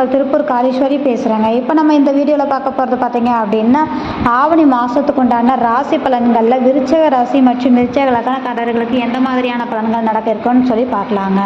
திருப்பூர் காளீஸ்வரி பேசுகிறேங்க இப்போ நம்ம இந்த வீடியோவில் பார்க்க போகிறது பார்த்தீங்க அப்படின்னா ஆவணி மாதத்துக்கு உண்டான ராசி பலன்களில் விருச்சக ராசி மற்றும் விருச்சக லக்கணக்காரர்களுக்கு எந்த மாதிரியான பலன்கள் நடக்க இருக்குன்னு சொல்லி பார்க்கலாங்க.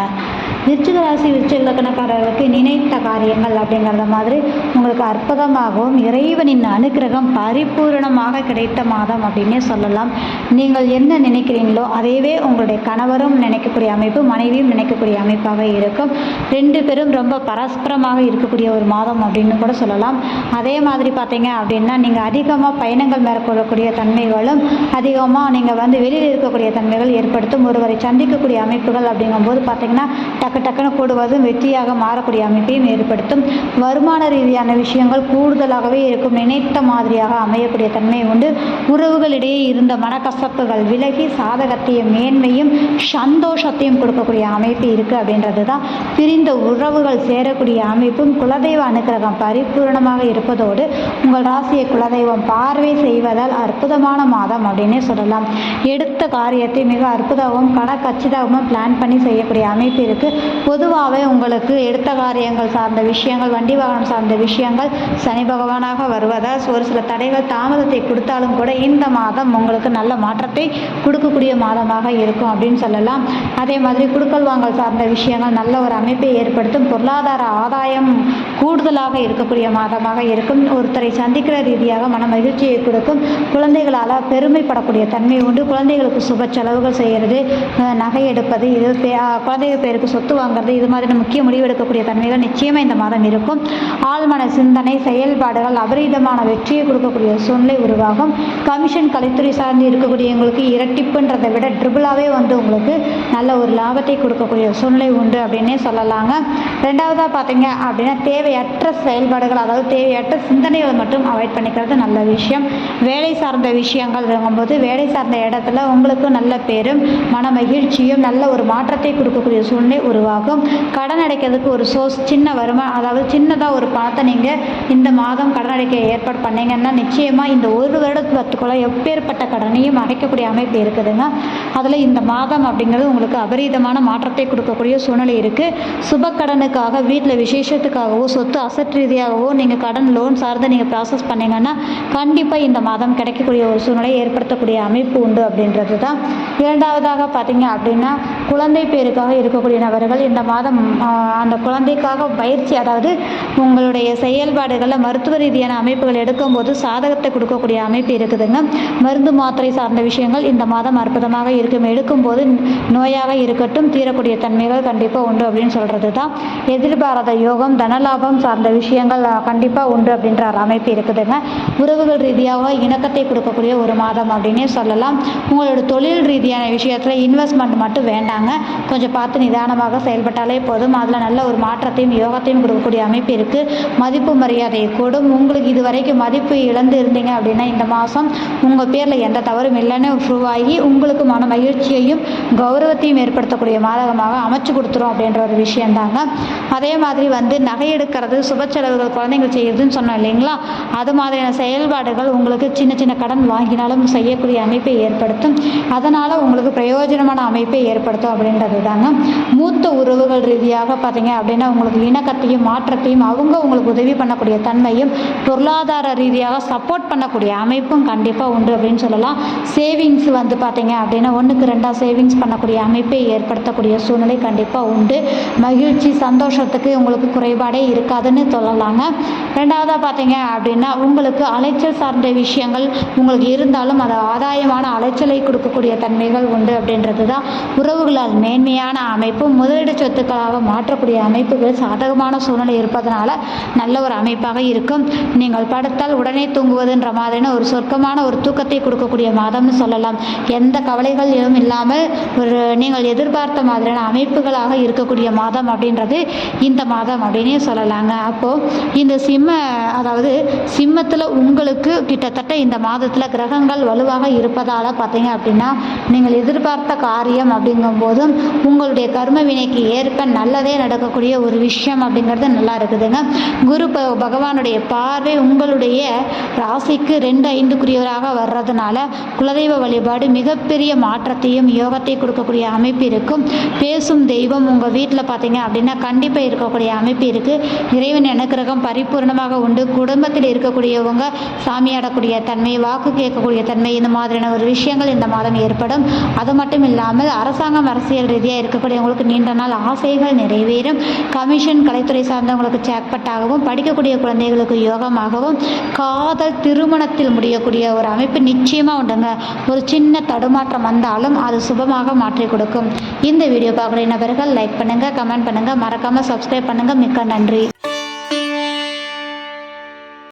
விருச்சிக ராசி விருச்சிக லக்கணக்காரர்களுக்கு நினைத்த காரியங்கள் அப்படிங்கிறத மாதிரி உங்களுக்கு அற்புதமாகவும் இறைவனின் அனுக்கிரகம் பரிபூரணமாக கிடைத்த மாதம் அப்படின்னே சொல்லலாம். நீங்கள் என்ன நினைக்கிறீங்களோ அதையவே உங்களுடைய கணவரும் நினைக்கக்கூடிய அமைப்பு மனைவியும் நினைக்கக்கூடிய அமைப்பாக இருக்கும். ரெண்டு பேரும் ரொம்ப பரஸ்பரமாக இருக்கக்கூடிய ஒரு மாதம் அப்படின்னு கூட சொல்லலாம். அதே மாதிரி பார்த்தீங்க அப்படின்னா நீங்கள் அதிகமாக பயணங்கள் மேற்கொள்ளக்கூடிய தன்மைகளும் அதிகமாக நீங்கள் வந்து வெளியில் இருக்கக்கூடிய தன்மைகள் ஏற்படுத்தும். ஒருவரை சந்திக்கக்கூடிய அமைப்புகள் அப்படிங்கும்போது பார்த்தீங்கன்னா டக்கு டக்குன்னு கூடுவதும் வெற்றியாக மாறக்கூடிய அமைப்பையும் ஏற்படுத்தும். வருமான ரீதியான விஷயங்கள் கூடுதலாகவே இருக்கும். நினைத்த மாதிரியாக அமையக்கூடிய தன்மை உண்டு. உறவுகளிடையே இருந்த மனக்கசப்புகள் விலகி சாதகத்தையும் மேன்மையும் சந்தோஷத்தையும் கொடுக்கக்கூடிய அமைப்பு இருக்குது அப்படின்றது தான் பிரிந்த உறவுகள் சேரக்கூடிய அமைப்பும் குலதெய்வ அனுக்கிரகம் பரிபூரணமாக இருப்பதோடு உங்கள் ராசியை குலதெய்வம் பார்வை செய்வதால் அற்புதமான மாதம் அப்படின்னே சொல்லலாம். எடுத்த காரியத்தை மிக அற்புதமாகவும் கணக்கச்சிதமாகவும் பிளான் பண்ணி செய்யக்கூடிய அமைப்பு இருக்குது பொதுவாகவே உங்களுக்கு எடுத்த காரியங்கள் சார்ந்த விஷயங்கள் வண்டி வாகனம் சார்ந்த விஷயங்கள் சனி பகவானாக வருவதால் ஒரு சில தடைகள் தாமதத்தை கொடுத்தாலும் கூட இந்த மாதம் உங்களுக்கு நல்ல மாற்றத்தை கொடுக்கக்கூடிய மாதமாக இருக்கும் அப்படின்னு சொல்லலாம். அதே மாதிரி குடுக்கல் வாங்கல் சார்ந்த விஷயங்கள் நல்ல ஒரு அமைப்பை ஏற்படுத்தும். பொருளாதார ஆதாயம் கூடுதலாக இருக்கக்கூடிய மாதமாக இருக்கும். ஒருத்தரை சந்திக்கிற ரீதியாக மன மகிழ்ச்சியை கொடுக்கும். குழந்தைகளால் பெருமைப்படக்கூடிய தன்மை உண்டு. குழந்தைகளுக்கு சுப செலவுகள் செய்கிறது நகை எடுப்பது இது குழந்தைகள் பேருக்கு சொத்து வாங்குறது இது மாதிரி முக்கிய முடிவெடுக்கக்கூடிய தன்மைகள் நிச்சயமாக இந்த மாதம் இருக்கும். ஆழ்மன சிந்தனை செயல்பாடுகள் அபரிதமான வெற்றியை கொடுக்கக்கூடிய சூழ்நிலை உருவாகும். கமிஷன் கலைத்துறை சார்ந்து இருக்கக்கூடியவங்களுக்கு இரட்டிப்புன்றதை விட ட்ரிபிளாகவே வந்து உங்களுக்கு நல்ல ஒரு லாபத்தை கொடுக்கக்கூடிய சூழ்நிலை உண்டு அப்படின்னே சொல்லலாங்க. ரெண்டாவதாக பார்த்தீங்க அப்படின்னா தேவையற்ற செயல்பாடுகள் அதாவது தேவையற்ற சிந்தனைகளை மட்டும் அவாய்ட் பண்ணிக்கிறது நல்ல விஷயம். வேலை சார்ந்த விஷயங்கள் போது வேலை சார்ந்த இடத்துல உங்களுக்கு நல்ல பேரும் மன மகிழ்ச்சியும் நல்ல ஒரு மாற்றத்தை கொடுக்கக்கூடிய சூழ்நிலை உருவாகும். கடன் அடைக்கிறதுக்கு ஒரு சோர்ஸ் சின்ன வருமானம் அதாவது சின்னதாக ஒரு பணத்தை நீங்கள் இந்த மாதம் கடன் அடைக்க ஏற்பாடு பண்ணீங்கன்னா நிச்சயமாக இந்த ஒரு வருடத்துக்குள்ளே எப்பேற்பட்ட கடனையும் அடைக்கக்கூடிய அமைப்பு இருக்குதுங்க. அதில் இந்த மாதம் அப்படிங்கிறது உங்களுக்கு அபரீதமான மாற்றத்தை கொடுக்கக்கூடிய சூழ்நிலை இருக்குது சுப கடனுக்காக வீட்டில் விசேஷத்துக்காகவோ சொத்து அசட் ரீதியாகவோ நீங்கள் கடன் லோன் சார்ந்து நீங்கள் ப்ராசஸ் பண்ணீங்கன்னா கண்டிப்பாக இந்த மாதம் கிடைக்கக்கூடிய ஒரு சூழ்நிலை ஏற்படுத்தக்கூடிய அமைப்பு உண்டு அப்படின்றது தான் இரண்டாவதாக பார்த்தீங்க அப்படின்னா குழந்தை பேருக்காக இருக்கக்கூடிய நபர்கள் இந்த மாதம் அந்த குழந்தைக்காக பயிற்சி அதாவது உங்களுடைய செயல்பாடுகளில் மருத்துவ ரீதியான அமைப்புகள் எடுக்கும்போது சாதகத்தை கொடுக்கக்கூடிய அமைப்பு இருக்குதுங்க. மருந்து மாத்திரை சார்ந்த விஷயங்கள் இந்த மாதம் அற்புதமாக இருக்கும் எடுக்கும்போது நோயாக இருக்கட்டும் தீரக்கூடிய தன்மைகள் கண்டிப்பாக உண்டு அப்படின்னு சொல்கிறது தான் எதிர்பாராத யோகம் தனலாபம் சார்ந்த விஷயங்கள் கண்டிப்பாக உண்டு அப்படின்ற அமைப்பு இருக்குதுங்க. உறவுகள் ரீதியாக இணக்கத்தை கொடுக்கக்கூடிய ஒரு மாதம் அப்படின்னே சொல்லலாம். உங்களோட தொழில் ரீதியான விஷயத்தில் இன்வெஸ்ட்மெண்ட் மட்டும் வேண்டாம் வேண்டாங்க கொஞ்சம் பார்த்து நிதானமாக செயல்பட்டாலே போதும். அதில் நல்ல ஒரு மாற்றத்தையும் யோகத்தையும் கொடுக்கக்கூடிய அமைப்பு இருக்குது மதிப்பு மரியாதையை கூடும். உங்களுக்கு இது வரைக்கும் மதிப்பு இழந்து இருந்தீங்க அப்படின்னா இந்த மாதம் உங்கள் பேரில் எந்த தவறும் இல்லைன்னு ப்ரூவ் ஆகி உங்களுக்கு மன மகிழ்ச்சியையும் கௌரவத்தையும் ஏற்படுத்தக்கூடிய மாதகமாக அமைச்சு கொடுத்துரும் அப்படின்ற ஒரு விஷயந்தாங்க அதே மாதிரி வந்து நகை எடுக்கிறது சுப செலவுகள் குழந்தைங்க செய்யறதுன்னு சொன்னோம் இல்லைங்களா? அது மாதிரியான செயல்பாடுகள் உங்களுக்கு சின்ன சின்ன கடன் வாங்கினாலும் செய்யக்கூடிய அமைப்பை ஏற்படுத்தும். அதனால் உங்களுக்கு பிரயோஜனமான அமைப்பை ஏற்படுத்தும் அப்படின்றது தாங்க மூத்த உறவுகள் ரீதியாக பார்த்தீங்க அப்படின்னா உங்களுக்கு இணக்கத்தையும் மாற்றத்தையும் அவங்க உங்களுக்கு உதவி பண்ணக்கூடிய தன்மையும் பொருளாதார ரீதியாக சப்போர்ட் பண்ணக்கூடிய அமைப்பும் கண்டிப்பாக உண்டு அப்படின்னு சொல்லலாம். சேவிங்ஸ் வந்து பார்த்தீங்க அப்படின்னா ஒன்றுக்கு ரெண்டாக சேவிங்ஸ் பண்ணக்கூடிய அமைப்பை ஏற்படுத்தக்கூடிய சூழ்நிலை கண்டிப்பாக உண்டு. மகிழ்ச்சி சந்தோஷத்துக்கு உங்களுக்கு குறைபாடே இருக்காதுன்னு சொல்லலாங்க. ரெண்டாவதாக பார்த்தீங்க அப்படின்னா உங்களுக்கு அலைச்சல் சார்ந்த விஷயங்கள் உங்களுக்கு இருந்தாலும் அது ஆதாயமான அலைச்சலை கொடுக்கக்கூடிய தன்மைகள் உண்டு அப்படின்றது தான் உறவுகளால் மேன்மையான அமைப்பு முதலீடு சொத்துக்களாக மாற்றக்கூடிய அமைப்புகள் சாதகமான சூழ்நிலை இருப்பதனால நல்ல ஒரு அமைப்பாக இருக்கும். நீங்கள் படுத்தால் உடனே தூங்குவதுன்ற மாதிரியான ஒரு சொர்க்கமான ஒரு தூக்கத்தை கொடுக்கக்கூடிய மாதம்னு சொல்லலாம். எந்த கவலைகளும் இல்லாமல் ஒரு நீங்கள் எதிர்பார்த்த மாதிரியான அமைப்புகளாக இருக்கக்கூடிய மாதம் அப்படின்றது இந்த மாதம் அப்படின்னே சொல்லலாங்க. அப்போது இந்த சிம்ம அதாவது சிம்மத்தில் உங்களுக்கு கிட்டத்தட்ட இந்த மாதத்தில் கிரகங்கள் வலுவாக இருப்பதால் பார்த்தீங்க அப்படின்னா நீங்கள் எதிர்பார்த்த காரியம் அப்படிங்கும் போதும் உங்களுடைய கர்ம வினைக்கு ஏற்ப நல்லதே நடக்கக்கூடிய ஒரு விஷயம் அப்படிங்கிறது நல்லா இருக்குதுங்க. குரு பகவானுடைய பார்வை உங்களுடைய ராசிக்கு ரெண்டு ஐந்துக்குரியவராக வர்றதுனால குலதெய்வ வழிபாடு மிகப்பெரிய மாற்றத்தையும் யோகத்தை கொடுக்கக்கூடிய அமைப்பு இருக்கும். பேசும் தெய்வம் உங்கள் வீட்டில் பார்த்தீங்க அப்படின்னா கண்டிப்பாக இருக்கக்கூடிய அமைப்பு இருக்குது இறைவன் அனுக்கிரகம் பரிபூர்ணமாக உண்டு. குடும்பத்தில் இருக்கக்கூடியவங்க சாமியாடக்கூடிய தன்மை வாக்கு கேட்கக்கூடிய தன்மை இந்த மாதிரியான ஒரு விஷயங்கள் இந்த மாதம் ஏற்படும். அது மட்டும் இல்லாமல் அரசாங்கம் அரசியல் ரீதியாக இருக்கக்கூடியவங்களுக்கு நீண்ட நாள் ஆசைகள் நிறைவேறும். கமிஷன் கலைத்துறை சார்ந்தவங்களுக்கு சேக்பட்டாகவும் படிக்கக்கூடிய குழந்தைகளுக்கு யோகமாகவும் காதல் திருமணத்தில் முடியக்கூடிய ஒரு அமைப்பு நிச்சயமாக உண்டுங்க. ஒரு சின்ன தடுமாற்றம் வந்தாலும் அது சுபமாக மாற்றி கொடுக்கும். இந்த வீடியோ பார்க்குற நபர்கள் லைக் பண்ணுங்கள் கமெண்ட் பண்ணுங்கள் மறக்காமல் சப்ஸ்கிரைப் பண்ணுங்கள் மிக்க நன்றி.